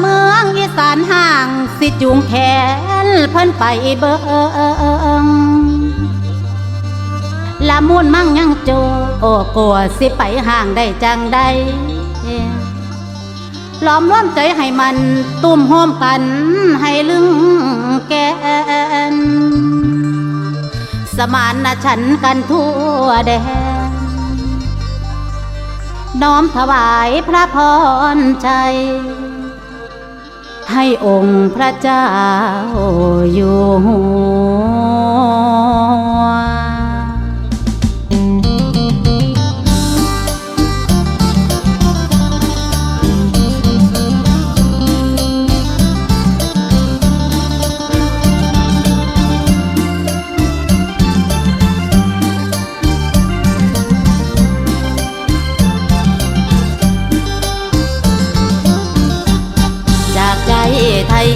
เมืองอีสานห่าง สิจูงแขนเพิ่นไปเบิงละมุนมั่งยังโจโอ้กลัวสิไปห่างได้จังใดล้อมร่วมใจให้มันตุ้มโฮมกันให้ลึงแกน สมานนะฉันกันทั่วแดนน้อมถวายพระพรชัย ให้องค์พระเจ้าอยู่หั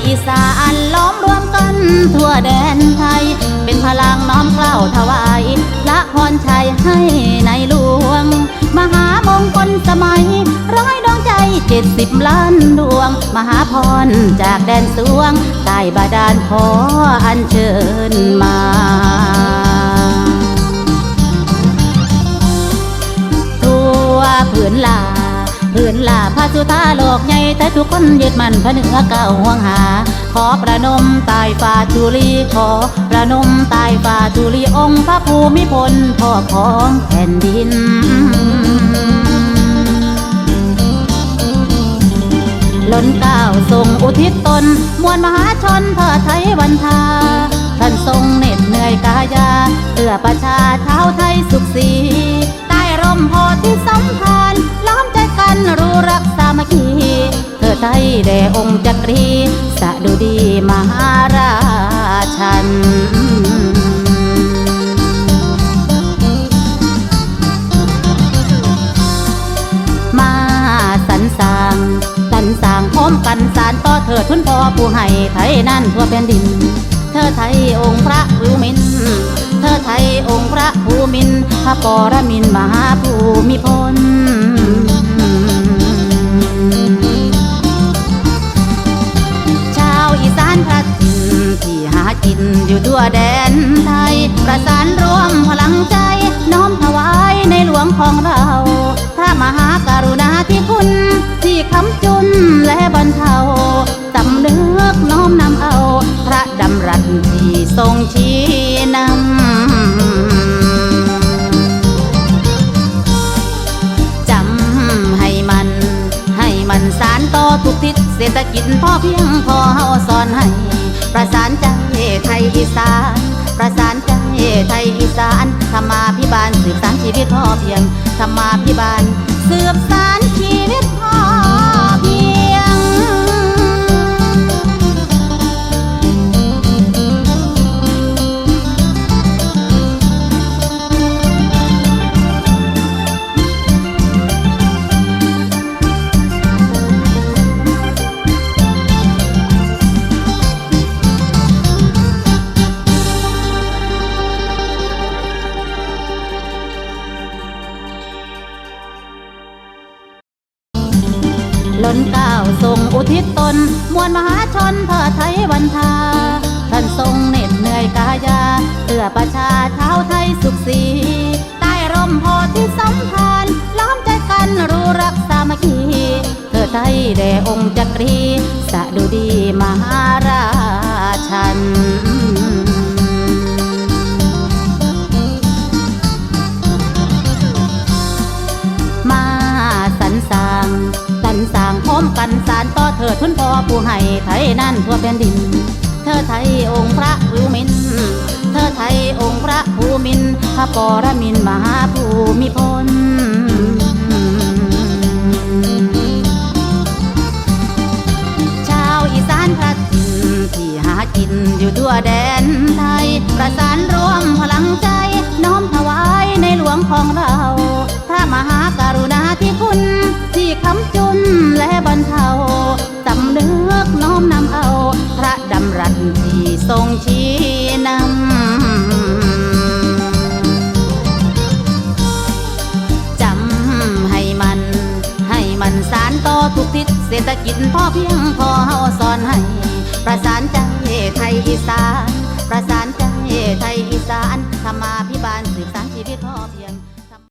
อีสานล้อมรวมกันทั่วแดนไทย เป็นพลังน้อมเกล้าถวายพระพรชัยให้ในหลวง มหามงคลสมัย ร้อยดวงใจเจ็ดสิบล้านดวง มหาพรจากแดนสวงใต้บาดาลขออัญเชิญมา ทุกคนยึดมันพระเนือเก่าห่วงหา ขอประนมตายฟ้าจุลีขอประนมตายฟ้าจุลีองค์พระภูมิพลพ่อของแผ่นดินล้นเก้าวทรงอุทิศตน มวลมหาชนเพื่อไทยวันทา ท่านทรงเหน็ดเหนื่อยกายาเพื่อประชาช ไทยแด่องค์จักรีสะดุดีมหาราชันมาสรรสางสรรสางพร้อมกันสารต่อเถิดทุนพ่อผู้ให้ไทยนั่นทั่วแผ่นดิน เธอไทยองค์พระภูมิน เธอไทยองค์พระภูมินพระปรมินมหาภู นและบรรเทาสำนึกน้อมนำเอา พระดำรัสที่ทรงชี้นำจำให้มัน ให้มันสารต่อทุกทิศเศรษฐกิจพอเพียงพอเฮาสอนให้ ประสานใจไทยอีสานประสานใจไทยอีสานธรรมาพิบาลสืบสานชีวิตพอเพียงธรรมาพิบาลสืบสาน ล้นก้าวทรงอุทิศตน มวลมหาชนเพื่อไทยวันทา ท่านทรงเหน็ดเหนื่อยกายา เพื่อประชาชาวไทยสุขสีใต้ร่มโพธิสัมพันธ์ล้อมใจกันรู้รักสามัคคีเธอไทยแด่องค์จักรีสะดุดีมา สารต่อทุนพ่อผู้ให้ไทยนั่นทั่วแผ่นดิน เธอไทยองค์พระภูมิน เธอไทยองค์พระภูมิน พระปรมินมหาภูมิพลชาวอีสานพระถิ่นที่หากินอยู่ทั่วแดนไทย ประสานร่วมพลังใจ น้อมถวายในหลวงของเรา พระมหากรุณาธิคุณที่คำจุนและ ที่ทรงชี้นำจำให้มัน ให้มันสารต่อทุกทิศเศรษฐกิจพอเพียงพอเฮาสอนให้ ประสานใจไทยอีสาน ประสานใจไทยอีสานธรรมาพิบาลสืบสาน